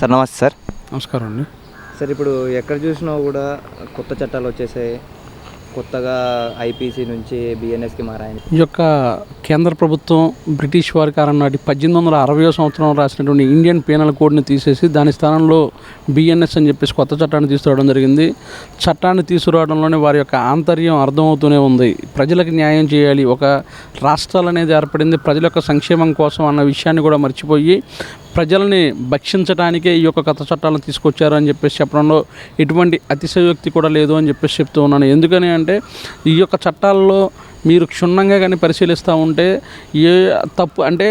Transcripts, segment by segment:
Sir నమస్తే sir. నమస్కారం అండి. సార్ ఇప్పుడు ఎక్కడ చూసినా కూడా కొత్త చట్టాలు వచ్చేసాయి. కొత్తగా ఐపీసీ నుంచి బిఎన్ఎస్కి మారాయి ఈ యొక్క కేంద్ర ప్రభుత్వం బ్రిటిష్ వారి కాలం నాటి పద్దెనిమిది వందల అరవై సంవత్సరం రాసినటువంటి ఇండియన్ పీనల్ కోడ్ని తీసేసి దాని స్థానంలో బిఎన్ఎస్ అని చెప్పేసి కొత్త చట్టాన్ని తీసుకురావడం జరిగింది. చట్టాన్ని తీసుకురావడంలోనే వారి యొక్క ఆంతర్యం అర్థమవుతూనే ఉంది. ప్రజలకు న్యాయం చేయాలి. ఒక రాష్ట్రాలు అనేది ఏర్పడింది. ప్రజల యొక్క సంక్షేమం కోసం అన్న విషయాన్ని కూడా మర్చిపోయి ప్రజల్ని భక్షించడానికే ఈ యొక్క కొత్త చట్టాలను తీసుకొచ్చారు అని చెప్పేసి చెప్పడంలో ఎటువంటి అతిశయోక్తి కూడా లేదు అని చెప్పేసి చెప్తూ ఉన్నాను. ఎందుకని అంటే ఈ యొక్క చట్టాల్లో మీరు క్షుణ్ణంగా కానీ పరిశీలిస్తూ ఉంటే ఏ తప్పు అంటే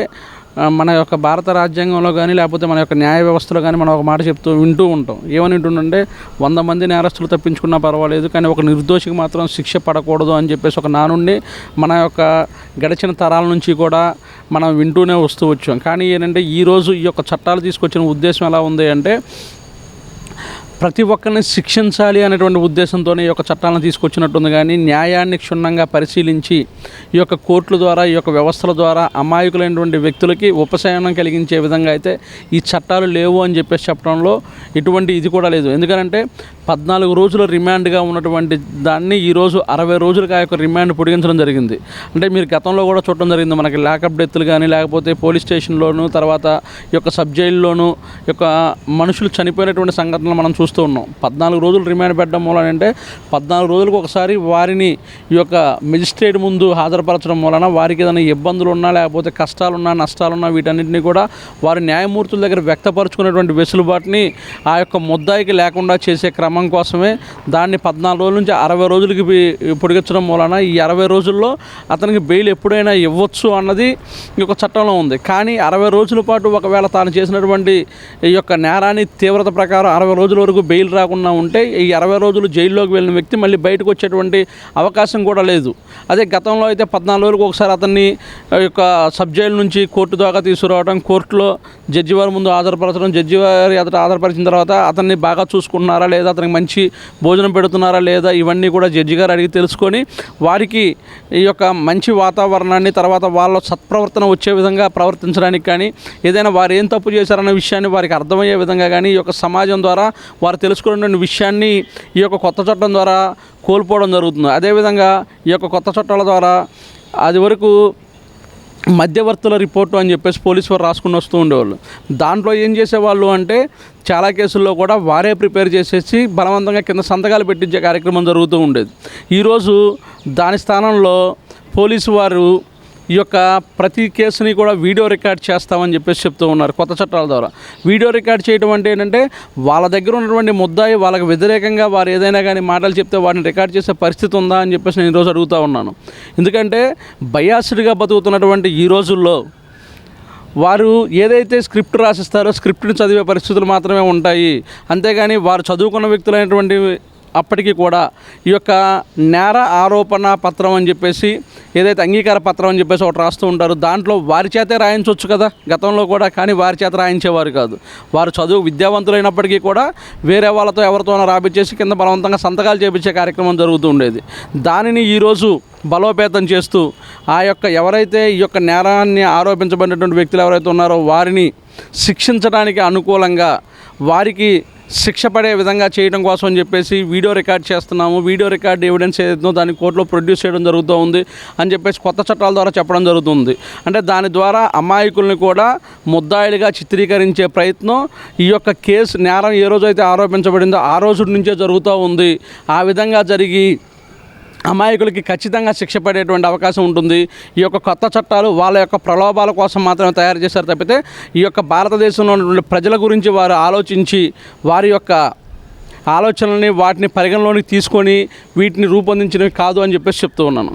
మన యొక్క భారత రాజ్యాంగంలో కానీ లేకపోతే మన యొక్క న్యాయ వ్యవస్థలో కానీ మనం ఒక మాట చెప్తూ వింటూ ఉంటాం. ఏమని వింటుండంటే వంద మంది నేరస్తులు తప్పించుకున్నా పర్వాలేదు కానీ ఒక నిర్దోషికి మాత్రం శిక్ష పడకూడదు అని చెప్పేసి ఒక నానుండి మన యొక్క గడిచిన తరాల నుంచి కూడా మనం వింటూనే వస్తూ వచ్చాం. కానీ ఏంటంటే ఈరోజు ఈ యొక్క చట్టాలు తీసుకొచ్చిన ఉద్దేశం ఎలా ఉంది అంటే ప్రతి ఒక్కరిని శిక్షించాలి అనేటువంటి ఉద్దేశంతోనే ఈ యొక్క చట్టాలను తీసుకొచ్చినట్టుంది. కానీ న్యాయాన్ని క్షుణ్ణంగా పరిశీలించి ఈ యొక్క కోర్టుల ద్వారా ఈ యొక్క వ్యవస్థల ద్వారా అమాయకులైనటువంటి వ్యక్తులకి ఉపశమనం కలిగించే విధంగా అయితే ఈ చట్టాలు లేవు అని చెప్పేసి చెప్పడంలో ఎటువంటి ఇది కూడా లేదు. ఎందుకంటే పద్నాలుగు రోజుల రిమాండ్గా ఉన్నటువంటి దాన్ని ఈరోజు అరవై రోజులుగా ఆ యొక్క రిమాండ్ పొడిగించడం జరిగింది. అంటే మీరు గతంలో కూడా చూడడం జరిగింది. మనకి లాకప్ డెత్లు కానీ లేకపోతే పోలీస్ స్టేషన్లోను తర్వాత ఈ యొక్క సబ్ జైల్లోను ఈ యొక్క మనుషులు చనిపోయినటువంటి సంఘటనలు మనం చూస్తూ ఉన్నాం. పద్నాలుగు రోజులు రిమాండ్ పెట్టడం మూలన అంటే పద్నాలుగు రోజులకు ఒకసారి వారిని ఈ యొక్క మెజిస్ట్రేట్ ముందు హాజరుపరచడం వలన వారికి ఏదైనా ఇబ్బందులు ఉన్నా లేకపోతే కష్టాలున్నా నష్టాలున్నా వీటన్నిటిని కూడా వారి న్యాయమూర్తుల దగ్గర వ్యక్తపరచుకునేటువంటి వెసులుబాటుని ఆ యొక్క ముద్దాయికి లేకుండా చేసే క్రమం కోసమే దాన్ని పద్నాలుగు రోజుల నుంచి అరవై రోజులకి పొడిగించడం మూలన ఈ అరవై రోజుల్లో అతనికి బెయిల్ ఎప్పుడైనా ఇవ్వచ్చు అన్నది ఈ యొక్క చట్టంలో ఉంది. కానీ అరవై రోజుల పాటు ఒకవేళ తాను చేసినటువంటి ఈ యొక్క నేరాన్ని తీవ్రత ప్రకారం అరవై రోజుల వరకు బెయిల్ రాకుండా ఉంటే ఈ అరవై రోజులు జైల్లోకి వెళ్ళిన వ్యక్తి మళ్ళీ బయటకు వచ్చేటువంటి అవకాశం కూడా లేదు. అదే గతంలో అయితే పద్నాలుగు రోజులకు ఒకసారి అతన్ని యొక్క సబ్ జైలు నుంచి కోర్టు దాకా తీసుకురావడం కోర్టులో జడ్జి వారి ముందు ఆధారపరచడం జడ్జి వారి అతను ఆధారపరిచిన తర్వాత అతన్ని బాగా చూసుకుంటున్నారా లేదా అతనికి మంచి భోజనం పెడుతున్నారా లేదా ఇవన్నీ కూడా జడ్జి గారు అడిగి తెలుసుకొని వారికి ఈ యొక్క మంచి వాతావరణాన్ని తర్వాత వాళ్ళ సత్ప్రవర్తన వచ్చే విధంగా ప్రవర్తించడానికి కానీ ఏదైనా వారు ఏం తప్పు చేశారన్న విషయాన్ని వారికి అర్థమయ్యే విధంగా కానీ ఈ యొక్క సమాజం ద్వారా వారు తెలుసుకున్న విషయాన్ని ఈ యొక్క కొత్త చట్టం ద్వారా కోల్పోవడం జరుగుతుంది. అదేవిధంగా ఈ యొక్క కొత్త చట్టాల ద్వారా అది వరకు మధ్యవర్తుల రిపోర్టు అని చెప్పేసి పోలీసు వారు రాసుకుని వస్తూ ఉండేవాళ్ళు. దాంట్లో ఏం చేసేవాళ్ళు అంటే చాలా కేసుల్లో కూడా వారే ప్రిపేర్ చేసేసి బలవంతంగా కింద సంతకాలు పెట్టించే కార్యక్రమం జరుగుతూ ఉండేది. ఈరోజు దాని స్థానంలో పోలీసు వారు ఈ యొక్క ప్రతి కేసుని కూడా వీడియో రికార్డ్ చేస్తామని చెప్పేసి చెప్తూ ఉన్నారు కొత్త చట్టాల ద్వారా. వీడియో రికార్డ్ చేయడం అంటే ఏంటంటే వాళ్ళ దగ్గర ఉన్నటువంటి ముద్దాయి వాళ్ళకి వ్యతిరేకంగా వారు ఏదైనా కానీ మాటలు చెప్తే వాటిని రికార్డ్ చేసే పరిస్థితి ఉందా అని చెప్పేసి నేను ఈరోజు అడుగుతూ ఉన్నాను. ఎందుకంటే బయాస్డ్గా బతుకుతున్నటువంటి ఈ రోజుల్లో వారు ఏదైతే స్క్రిప్ట్ రాసిస్తారో స్క్రిప్ట్ని చదివే పరిస్థితులు మాత్రమే ఉంటాయి. అంతేగాని వారు చదువుకున్న వ్యక్తులైనటువంటి అప్పటికీ కూడా ఈ యొక్క నేర ఆరోపణ పత్రం అని చెప్పేసి ఏదైతే అంగీకార పత్రం అని చెప్పేసి ఒకటి రాస్తూ ఉంటారు దాంట్లో వారి చేతే రాయించవచ్చు కదా. గతంలో కూడా కానీ వారి చేత రాయించేవారు కాదు. వారు చదువు విద్యావంతులైనప్పటికీ కూడా వేరే వాళ్ళతో ఎవరితోనో రాపిచ్చేసి కింద బలవంతంగా సంతకాలు చేపించే కార్యక్రమం జరుగుతూ ఉండేది. దానిని ఈరోజు బలోపేతం చేస్తూ ఆ యొక్క ఎవరైతే ఈ యొక్క నేరాన్ని ఆరోపించబడినటువంటి వ్యక్తులు ఎవరైతే ఉన్నారో వారిని శిక్షించడానికి అనుకూలంగా వారికి శిక్ష పడే విధంగా చేయడం కోసం అని చెప్పేసి వీడియో రికార్డ్ చేస్తున్నాము. వీడియో రికార్డ్ ఎవిడెన్స్ ఏదైతుందో దాన్ని కోర్టులో ప్రొడ్యూస్ చేయడం జరుగుతూ ఉంది అని చెప్పేసి కొత్త చట్టాల ద్వారా చెప్పడం జరుగుతుంది. అంటే దాని ద్వారా అమాయకుల్ని కూడా ముద్దాయిలుగా చిత్రీకరించే ప్రయత్నం ఈ యొక్క కేసు నేరం ఏ రోజైతే ఆరోపించబడిందో ఆ రోజు నుంచే జరుగుతూ ఉంది. ఆ విధంగా జరిగి అమాయకులకి ఖచ్చితంగా శిక్ష పడేటువంటి అవకాశం ఉంటుంది. ఈ యొక్క కొత్త చట్టాలు వాళ్ళ యొక్క ప్రలోభాల కోసం మాత్రమే తయారు చేశారు తప్పితే ఈ యొక్క భారతదేశంలో ఉన్నటువంటి ప్రజల గురించి వారు ఆలోచించి వారి యొక్క ఆలోచనల్ని వాటిని పరిగణలోనికి తీసుకొని వీటిని రూపొందించినవి కాదు అని చెప్పేసి చెప్తూ ఉన్నాను.